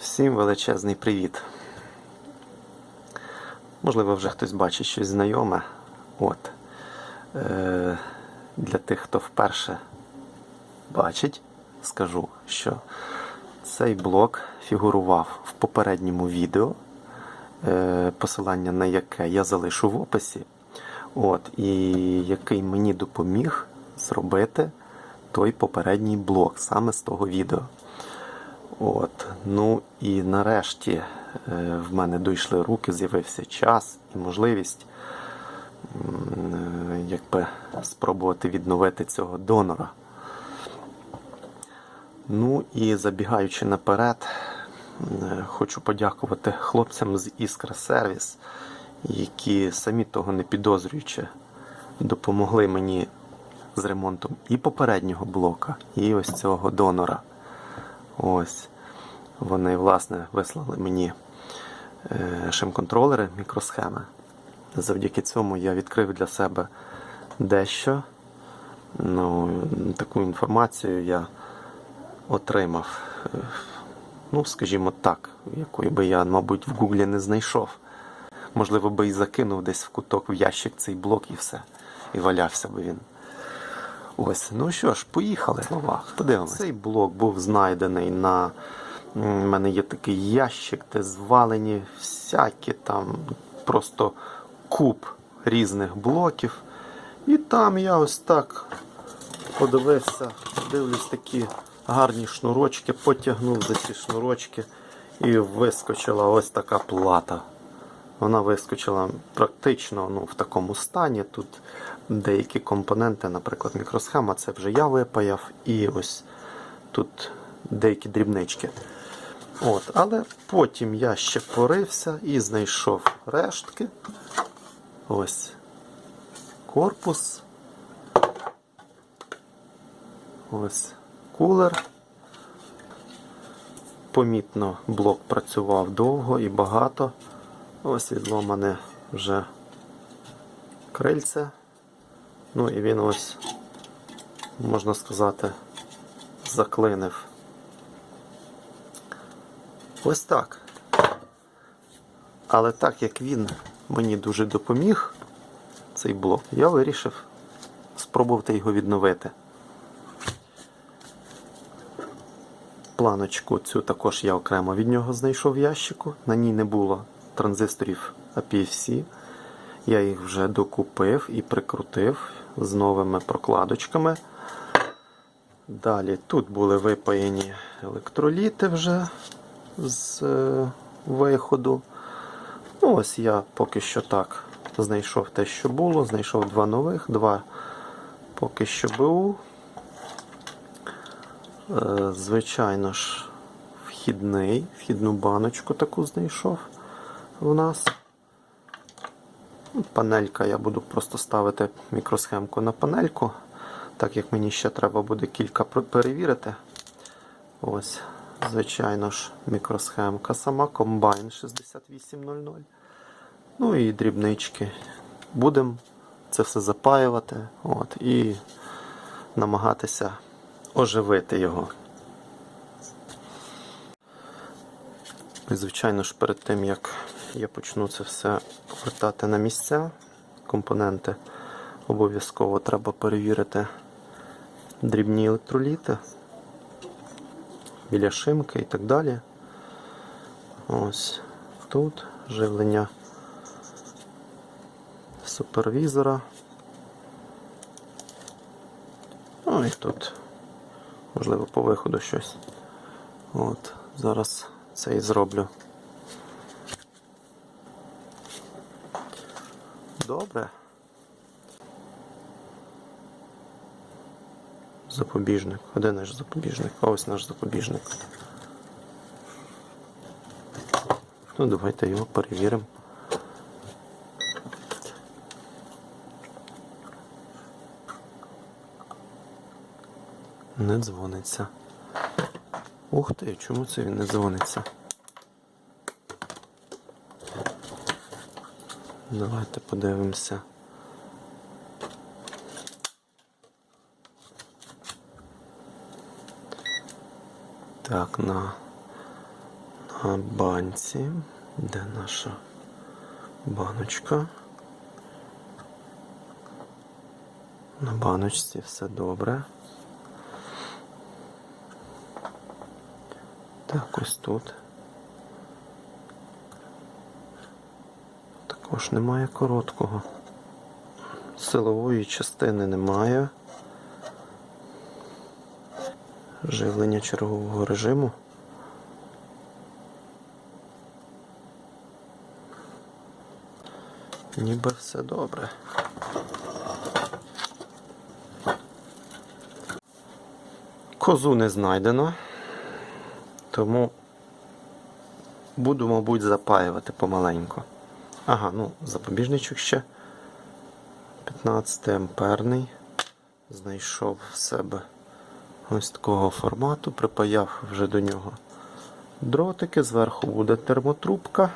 Всім величезний привіт. Можливо, вже хтось бачить щось знайоме. От. Е, для тих, хто вперше бачить, скажу, що цей блок фігурував в попередньому відео, е, посилання на яке я залишу в описі. От, і який мені допоміг зробити той попередній блок саме з того відео. От, ну і нарешті е, в мене дійшли руки, з'явився час і можливість е, якби спробувати відновити цього донора. Ну і забігаючи наперед, е, хочу подякувати хлопцям з Іскра Сервіс, які самі того не підозрюючи, допомогли мені з ремонтом і попереднього блока, і ось цього донора. Ось. Вони, власне, вислали мені е, шим-контролери, мікросхеми. Завдяки цьому я відкрив для себе дещо. Ну, таку інформацію я отримав, е, ну, скажімо так, якої би я, мабуть, в Гуглі не знайшов. Можливо, би і закинув десь в куток в ящик цей блок і все. І валявся би він. Ось, ну що ж, поїхали. Словах. Подивимось. Цей блок був знайдений на. У мене є такий ящик, де звалені всякі там просто куб різних блоків. І там я ось так подивився, дивлюсь такі гарні шнурочки, потягнув за ці шнурочки і вискочила ось така плата. Вона вискочила практично ну, в такому стані. Тут деякі компоненти, наприклад, мікросхема, це вже я випаяв, і ось тут деякі дрібнички. От, Але потім я ще порився і знайшов рештки. Ось корпус. Ось кулер. Помітно, блок працював довго і багато. Ось відломане вже крильце. Ну і він ось, можна сказати, заклинив. Ось так. Але так як він мені дуже допоміг, цей блок, я вирішив спробувати його відновити. Планочку цю також я окремо від нього знайшов в ящику. На ній не було транзисторів APFC. Я їх вже докупив і прикрутив з новими прокладочками. Далі тут були випаяні електроліти вже з е, виходу. Ну, ось я поки що так знайшов те, що було. Знайшов два нових, два поки що БУ. Е, звичайно ж, вхідний, вхідну баночку таку знайшов у нас. Панелька, я буду просто ставити мікросхемку на панельку, так як мені ще треба буде кілька перевірити. Ось, звичайно ж, мікросхемка сама, комбайн 6800. Ну і дрібнички. Будемо це все запаювати от, і намагатися оживити його. І, звичайно ж, перед тим як я почну це все повертати на місця, компоненти обов'язково треба перевірити дрібні електроліти біля шимки і так далі. Ось тут живлення супервізора. Ну і тут, можливо, по виходу щось. От, зараз це і зроблю. Добре. Запобіжник. А наш запобіжник? Ось наш запобіжник. Ну, давайте його перевіримо. Не дзвониться. Ух ти, чому це він не дзвониться? Давайте подивимося. Так, на, на банці. Де наша баночка? На баночці все добре. Так, ось тут. Також немає короткого. Силової частини немає. Живлення чергового режиму. Ніби все добре. Козу не знайдено, тому буду, мабуть, запаювати помаленьку. Ага, ну, запобіжничок ще 15 амперний. Знайшов в себе ось такого формату, припаяв вже до нього дротики, зверху буде термотрубка.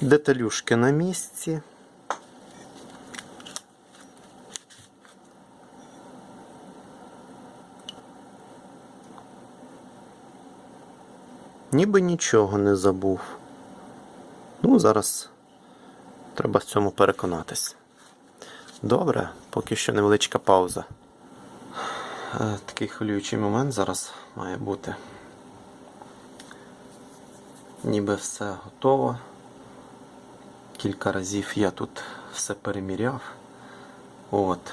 Деталюшки на місці. Ніби нічого не забув. Ну, зараз треба в цьому переконатись. Добре, поки що невеличка пауза. Е, Такий хвилюючий момент зараз має бути. Ніби все готово. Кілька разів я тут все переміряв. От.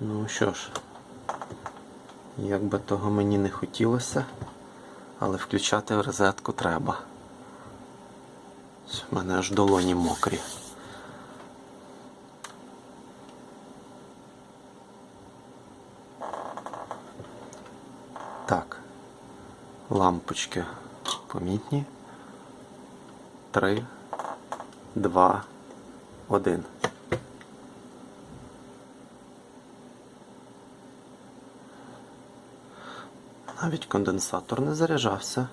Ну що ж, як би того мені не хотілося, але включати розетку треба. У мене аж долоні мокрі. Так. Лампочки помітні. Три, два, один. Навіть конденсатор не заряджався.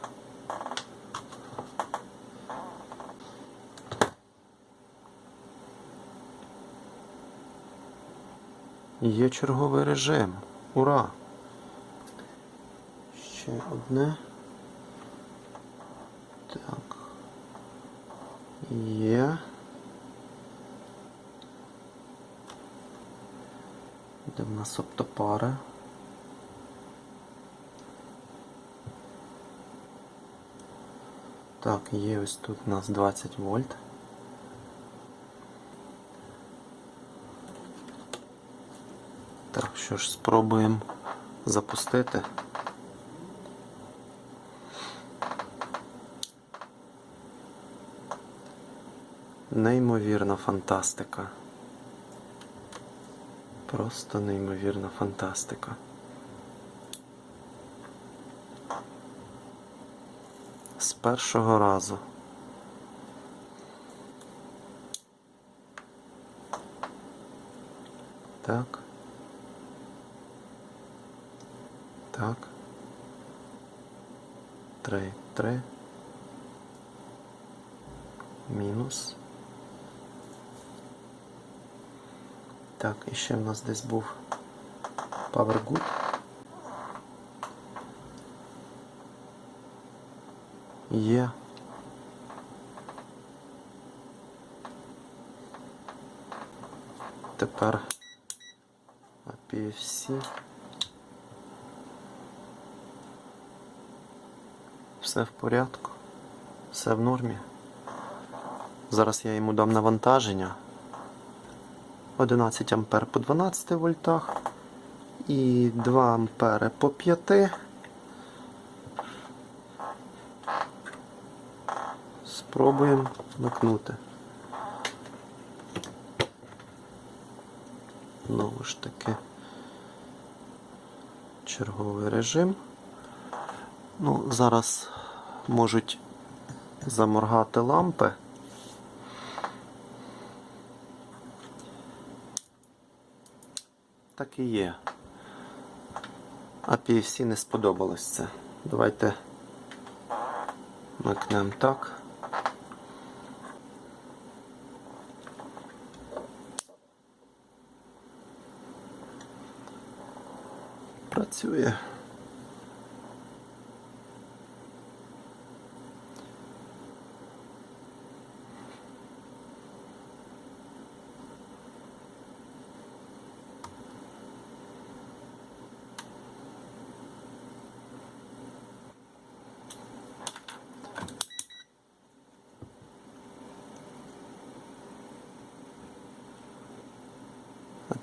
Є черговий режим. Ура! Ще одне. Є. Де в нас оптопара? Так, є ось тут у нас 20 вольт. Так, що ж, спробуємо запустити. Неймовірна фантастика. Просто неймовірна фантастика. З першого разу. Так. Так. Три, три. Мінус. Так, і ще в нас десь був Power Good. Є. Тепер APFC. Все в порядку. Все в нормі. Зараз я йому дам навантаження. 11 ампер по 12 вольтах і 2 ампери по 5. Спробуємо вмикнути. Знову ж таки черговий режим. Ну, зараз можуть заморгати лампи. Так і є. А PFC не сподобалось це. Давайте макнемо так. Працює.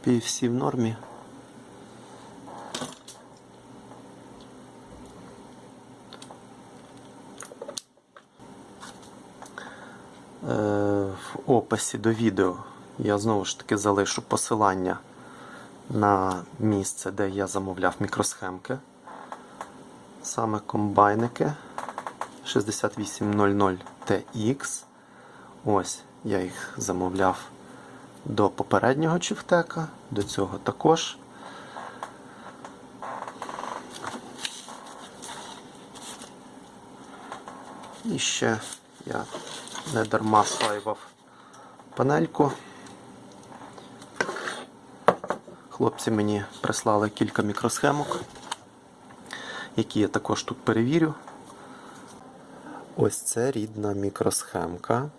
А PFC в нормі. Е, В описі до відео я знову ж таки залишу посилання на місце, де я замовляв мікросхемки. Саме комбайники 6800 TX. Ось я їх замовляв до попереднього чифтека, до цього також. І ще я не дарма сваював панельку. Хлопці мені прислали кілька мікросхемок, які я також тут перевірю. Ось це рідна мікросхемка.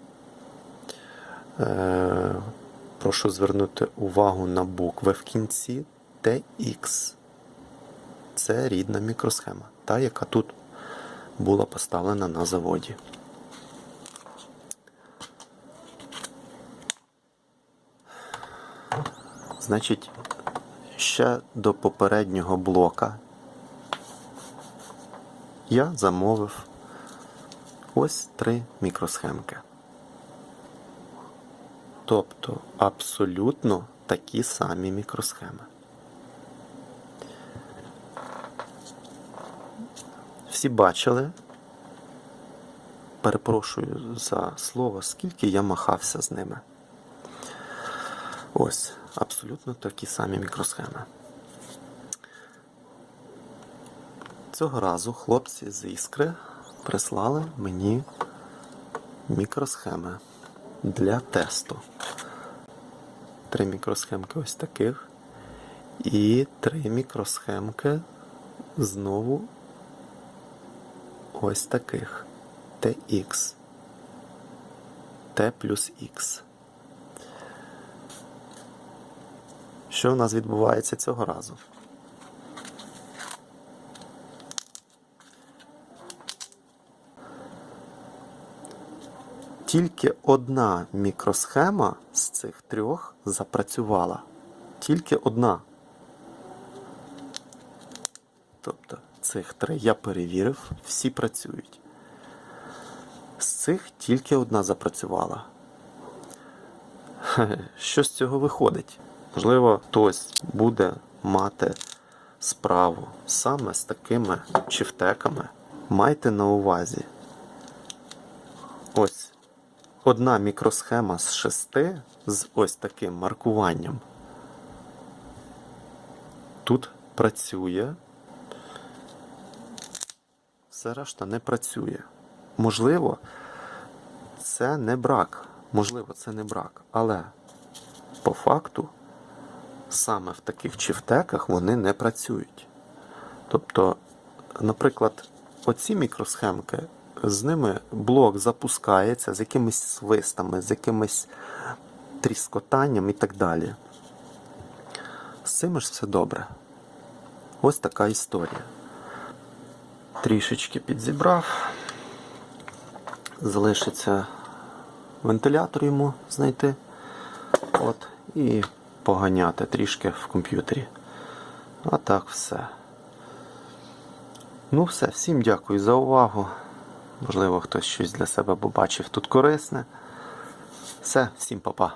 Прошу звернути увагу на букви в кінці TX. Це рідна мікросхема, та, яка тут була поставлена на заводі. Значить, ще до попереднього блока я замовив ось три мікросхемки. Тобто абсолютно такі самі мікросхеми. Всі бачили, перепрошую за слово, скільки я махався з ними. Ось, абсолютно такі самі мікросхеми. Цього разу хлопці з Іскри прислали мені мікросхеми для тесту. Три мікросхемки ось таких. І три мікросхемки знову ось таких. TX. T плюс X. Що у нас відбувається цього разу? Тільки одна мікросхема з цих трьох запрацювала. Тільки одна. Тобто цих три я перевірив, всі працюють. З цих тільки одна запрацювала. Що з цього виходить? Можливо, хтось буде мати справу саме з такими чифтеками. Майте на увазі. Одна мікросхема з шести з ось таким маркуванням. Тут працює. Все решта не працює. Можливо, це не брак. Можливо, це не брак. Але по факту саме в таких чифтеках вони не працюють. Тобто, наприклад, оці мікросхемки, з ними блок запускається з якимись свистами, з якимось тріскотанням і так далі. З цим ж все добре. Ось така історія. Трішечки підзібрав. Залишиться вентилятор йому знайти. От, і поганяти трішки в комп'ютері. А так все. Ну все, всім дякую за увагу. Можливо, хтось щось для себе побачив тут корисне. Все, всім па-па.